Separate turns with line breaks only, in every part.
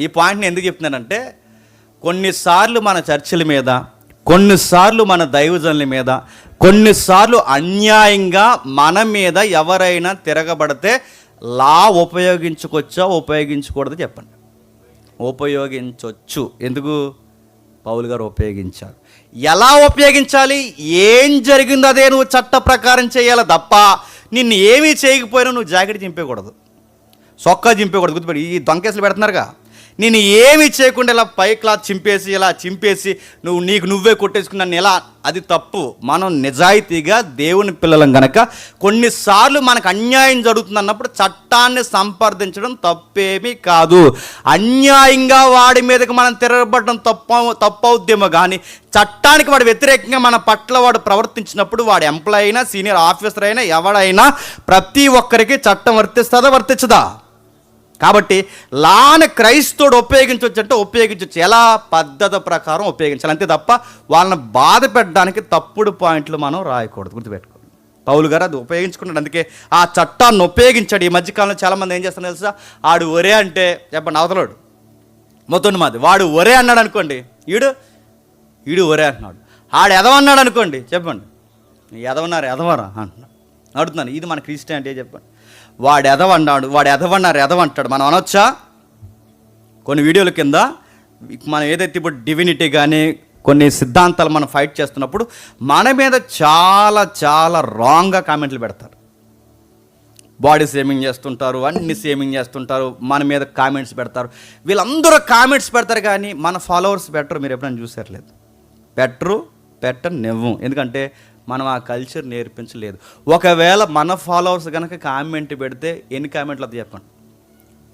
ఈ పాయింట్ని ఎందుకు చెప్తున్నానంటే కొన్నిసార్లు మన చర్చిల మీద కొన్నిసార్లు మన దైవజనుల మీద కొన్నిసార్లు అన్యాయంగా మన మీద ఎవరైనా తిరగబడితే లా ఉపయోగించుకొచ్చా ఉపయోగించకూడదు చెప్పండి. ఉపయోగించవచ్చు ఎందుకు? పౌలు గారు ఉపయోగించారు. ఎలా ఉపయోగించాలి? ఏం జరిగిందో అదే నువ్వు చట్ట ప్రకారం చేయాలి తప్ప నిన్ను ఏమీ చేయకపోయినా నువ్వు జాకెట్ చింపేయకూడదు. సొక్కా చింపేయకూడదు. గుర్తుపెట్టి. ఈ దొంకేసులు పెడుతున్నారుగా. నేను ఏమీ చేయకుండా ఇలా పై క్లాత్ చింపేసి ఇలా చింపేసి నువ్వు నీకు నువ్వే కొట్టేసుకున్నాను ఇలా అది తప్పు. మనం నిజాయితీగా దేవుని పిల్లలం గనక కొన్నిసార్లు మనకు అన్యాయం జరుగుతుంది అన్నప్పుడు చట్టాన్ని సంప్రదించడం తప్పేమీ కాదు. అన్యాయంగా వాడి మీదకి మనం తిరగబడడం తప్ప తప్పవుద్దేమో కానీ చట్టానికి వాడు వ్యతిరేకంగా మన పట్ల వాడు ప్రవర్తించినప్పుడు వాడు ఎంప్లాయ్ అయినా సీనియర్ ఆఫీసర్ అయినా ఎవడైనా ప్రతి ఒక్కరికి చట్టం వర్తిస్తుందా వర్తించదా? కాబట్టి లాని క్రైస్తవుడు ఉపయోగించవచ్చు అంటే ఉపయోగించవచ్చు ఎలా? పద్ధతి ప్రకారం ఉపయోగించాలి. అంతే తప్ప వాళ్ళని బాధ పెట్టడానికి తప్పుడు పాయింట్లు మనం రాయకూడదు. గుర్తుపెట్టుకోండి పౌలు గారు అది ఉపయోగించుకున్నాడు. అందుకే ఆ చట్టాన్ని ఉపయోగించాడు. ఈ మధ్యకాలంలో చాలామంది ఏం చేస్తున్నారు తెలుసా? ఆడు ఒరే అంటే చెప్పండి అవతలోడు మొత్తం మాది. వాడు ఒరే అన్నాడు అనుకోండి. ఈడు? ఈడు ఒరే అంటున్నాడు. ఆడు ఎదవన్నాడు అనుకోండి చెప్పండి. ఎదవన్నారు ఎదవరా అంటున్నాడు. అడుగుతున్నాను ఇది మన క్రిస్టియానిటీ చెప్పండి. వాడు ఎదవన్నాడు వాడు ఎదవన్నారు ఎదవంటాడు మనం అనొచ్చా? కొన్ని వీడియోల కింద మనం ఏదైతే ఇప్పుడు డివినిటీ కానీ కొన్ని సిద్ధాంతాలు మనం ఫైట్ చేస్తున్నప్పుడు మన మీద చాలా చాలా రాంగ్గా కామెంట్లు పెడతారు. బాడీ సేమింగ్ చేస్తుంటారు అన్ని సేమింగ్ చేస్తుంటారు మన మీద కామెంట్స్ పెడతారు. వీళ్ళందరూ కామెంట్స్ పెడతారు కానీ మన ఫాలోవర్స్ పెట్టరు మీరు ఎప్పుడైనా చూసారులేదు పెట్టరు పెట్టనివ్వం ఎందుకంటే మనం ఆ కల్చర్ నేర్పించలేదు. ఒకవేళ మన ఫాలోవర్స్ కనుక కామెంట్ పెడితే ఎన్ని కామెంట్లు వస్తాయి చెప్పండి?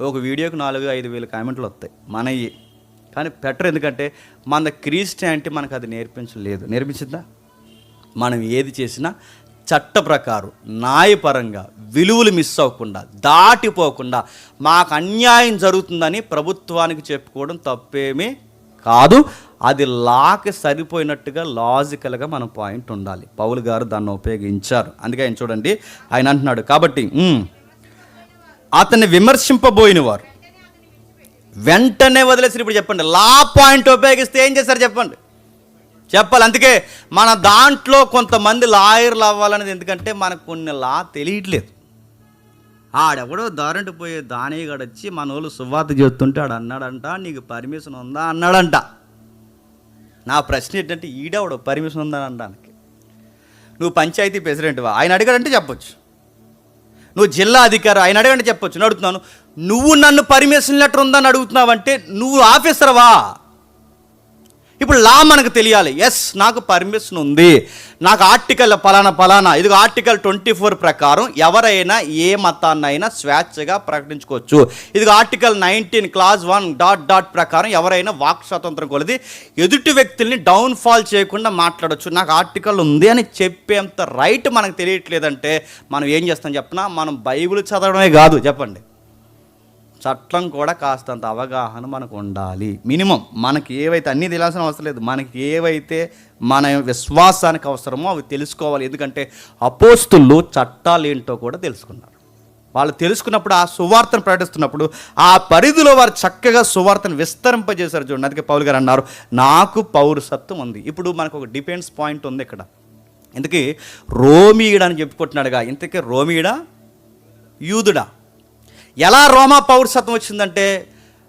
ఒక వీడియోకి నాలుగు ఐదు వేలు కామెంట్లు వస్తాయి. మనవి కానీ పెట్టరు. ఎందుకంటే మన క్రిస్టియానిటీ మనకు అది నేర్పించలేదు. నేర్పించిందా? మనం ఏది చేసినా చట్ట ప్రకారం న్యాయపరంగా విలువలు మిస్ అవ్వకుండా దాటిపోకుండా మాకు అన్యాయం జరుగుతుందని ప్రభుత్వానికి చెప్పుకోవడం తప్పేమీ కాదు. అది లాకి సరిపోయినట్టుగా లాజికల్గా మన పాయింట్ ఉండాలి. పౌలు గారు దాన్ని ఉపయోగించారు. అందుకే ఆయన చూడండి ఆయన అంటున్నాడు కాబట్టి అతన్ని విమర్శింపబోయిన వారు. వెంటనే వదిలేసి ఇప్పుడు చెప్పండి లా పాయింట్ ఉపయోగిస్తే ఏం చేస్తారు చెప్పండి. చెప్పాలి. అందుకే మన దాంట్లో కొంతమంది లాయర్లు అవ్వాలనేది ఎందుకంటే మనకు కొన్ని లా తెలియట్లేదు. ఆడెవడో దారంటి పోయే దానిగాడు వచ్చి మన వాళ్ళు సువార్త చేస్తుంటే ఆడు అన్నాడంట నీకు పర్మిషన్ ఉందా? అన్నాడంట. నా ప్రశ్న ఏంటంటే ఈడవడు? పర్మిషన్ ఉందని అనడానికి. నువ్వు పంచాయతీ ప్రెసిడెంట్వా? ఆయన అడిగాడంటే చెప్పొచ్చు. నువ్వు జిల్లా అధికారి ఆయన అడగండి చెప్పొచ్చు. నేను అడుగుతున్నాను నువ్వు నన్ను పర్మిషన్ లెటర్ ఉందని అడుగుతున్నావంటే నువ్వు ఆఫీసర్వా? ఇప్పుడు లా మనకు తెలియాలి. ఎస్ నాకు పర్మిషన్ ఉంది. నాకు ఆర్టికల్ పలానా పలానా. ఇది ఆర్టికల్ ట్వంటీ ఫోర్ ప్రకారం ఎవరైనా ఏ మతాన్నైనా స్వేచ్ఛగా ప్రకటించుకోవచ్చు. ఇది article nineteen clause one dot dot ప్రకారం ఎవరైనా వాక్ స్వాతంత్రం కొలది ఎదుటి వ్యక్తుల్ని డౌన్ఫాల్ చేయకుండా మాట్లాడవచ్చు నాకు ఆర్టికల్ ఉంది అని చెప్పేంత రైట్ మనకు తెలియట్లేదంటే మనం ఏం చేస్తాం చెప్పినా? మనం బైబిల్ చదవడమే కాదు. చెప్పండి. చట్టం కూడా కాస్తంత అవగాహన మనకు ఉండాలి. మినిమం మనకి ఏవైతే అన్నీ తెలియాల్సిన అవసరం లేదు మనకి ఏవైతే మన విశ్వాసానికి అవసరమో అవి తెలుసుకోవాలి. ఎందుకంటే అపోస్తులు చట్టాలు ఏంటో కూడా తెలుసుకున్నారు. వాళ్ళు తెలుసుకున్నప్పుడు ఆ సువార్తను ప్రకటిస్తున్నప్పుడు ఆ పరిధిలో వారు చక్కగా సువార్తను విస్తరింపజేశారు చూడండి. అందుకే పౌలు గారు అన్నారు నాకు పౌరసత్వం ఉంది. ఇప్పుడు మనకు ఒక డిపెండ్స్ పాయింట్ ఉంది ఇక్కడ. ఇంతకీ రోమీయుడు అని చెప్పుకుంటున్నాడుగా. ఇంతకీ రోమీయుడా? యూదుడా? ఎలా రోమా పౌరసత్వం వచ్చిందంటే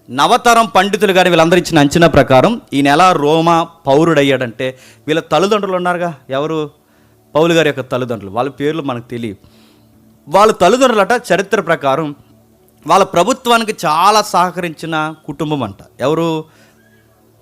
నవతరం పండితులు కానీ వీళ్ళందరూ ఇచ్చిన అంచనా ప్రకారం ఈయన ఎలా రోమా పౌరుడయ్యాడంటే వీళ్ళ తల్లిదండ్రులు ఉన్నారుగా? ఎవరు? పౌలు గారి యొక్క తల్లిదండ్రులు. వాళ్ళ పేర్లు మనకు తెలియదు. వాళ్ళ తల్లిదండ్రులట చరిత్ర ప్రకారం వాళ్ళ ప్రభుత్వానికి చాలా సహకరించిన కుటుంబం అంట. ఎవరు?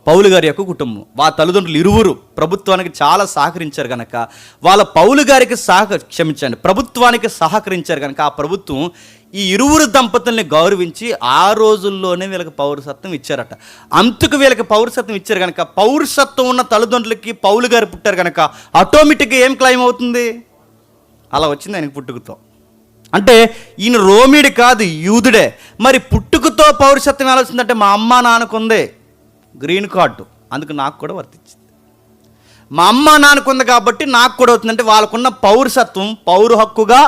పౌలు గారి యొక్క కుటుంబం. వాళ్ళ తల్లిదండ్రులు ఇరువురు ప్రభుత్వానికి చాలా సహకరించారు కనుక వాళ్ళ పౌలు గారికి సహక క్షమించండి. ప్రభుత్వానికి సహకరించారు కనుక ఆ ప్రభుత్వం ఈ ఇరువురు దంపతుల్ని గౌరవించి ఆ రోజుల్లోనే వీళ్ళకి పౌరసత్వం ఇచ్చారట. అంతకు వీళ్ళకి పౌరసత్వం ఇచ్చారు కనుక పౌరసత్వం ఉన్న తల్లిదండ్రులకి పౌలు గారు పుట్టారు కనుక ఆటోమేటిక్గా ఏం క్లైమ్ అవుతుంది? అలా వచ్చింది ఆయనకి పుట్టుకతో. అంటే ఈయన రోమిడి కాదు యూదుడే. మరి పుట్టుకతో పౌరసత్వం ఎలా వచ్చిందంటే మా అమ్మ నాన్నకుందే గ్రీన్ కార్డు. అందుకు నాకు కూడా వర్తించింది. మా అమ్మ నాన్నకుంది కాబట్టి నాకు కూడా అవుతుందంటే వాళ్ళకున్న పౌరసత్వం పౌరు హక్కుగా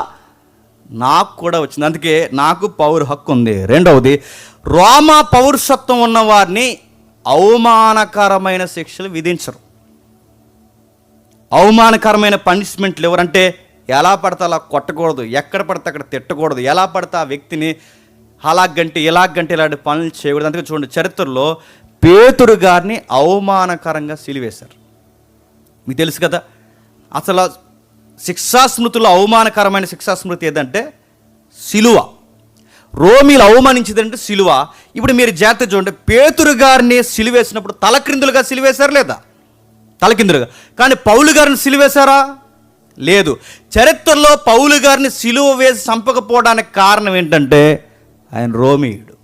నాకు కూడా వచ్చింది. అందుకే నాకు పౌర హక్కు ఉంది. రెండవది రోమా పౌరుషత్వం ఉన్నవారిని అవమానకరమైన శిక్షలు విధించరు. అవమానకరమైన పనిష్మెంట్లు ఎవరంటే ఎలా పడితే అలా కొట్టకూడదు ఎక్కడ పడితే అక్కడ తిట్టకూడదు ఎలా పడితే ఆ వ్యక్తిని అలాగంటే ఇలాగంటే ఇలాంటి పనులు చేయకూడదు. అందుకే చూడండి చరిత్రలో పేతురు గారిని అవమానకరంగా సిలివేశారు. మీకు తెలుసు కదా అసలు శిక్షాస్మృతిలో అవమానకరమైన శిక్షాస్మృతి ఏదంటే సిలువ. రోమిలు అవమానించిందంటే సిలువ. ఇప్పుడు మీరు జాగ్రత్త చూడండి పేతురు గారిని సిలువేసినప్పుడు తలక్రిందులుగా సిలువేశారు లేదా? తలకిందులుగా కానీ పౌలు గారిని సిలువేశారా? లేదు. చరిత్రలో పౌలు గారిని సిలువ వేసి చంపకపోవడానికి కారణం ఏంటంటే ఆయన రోమియుడు.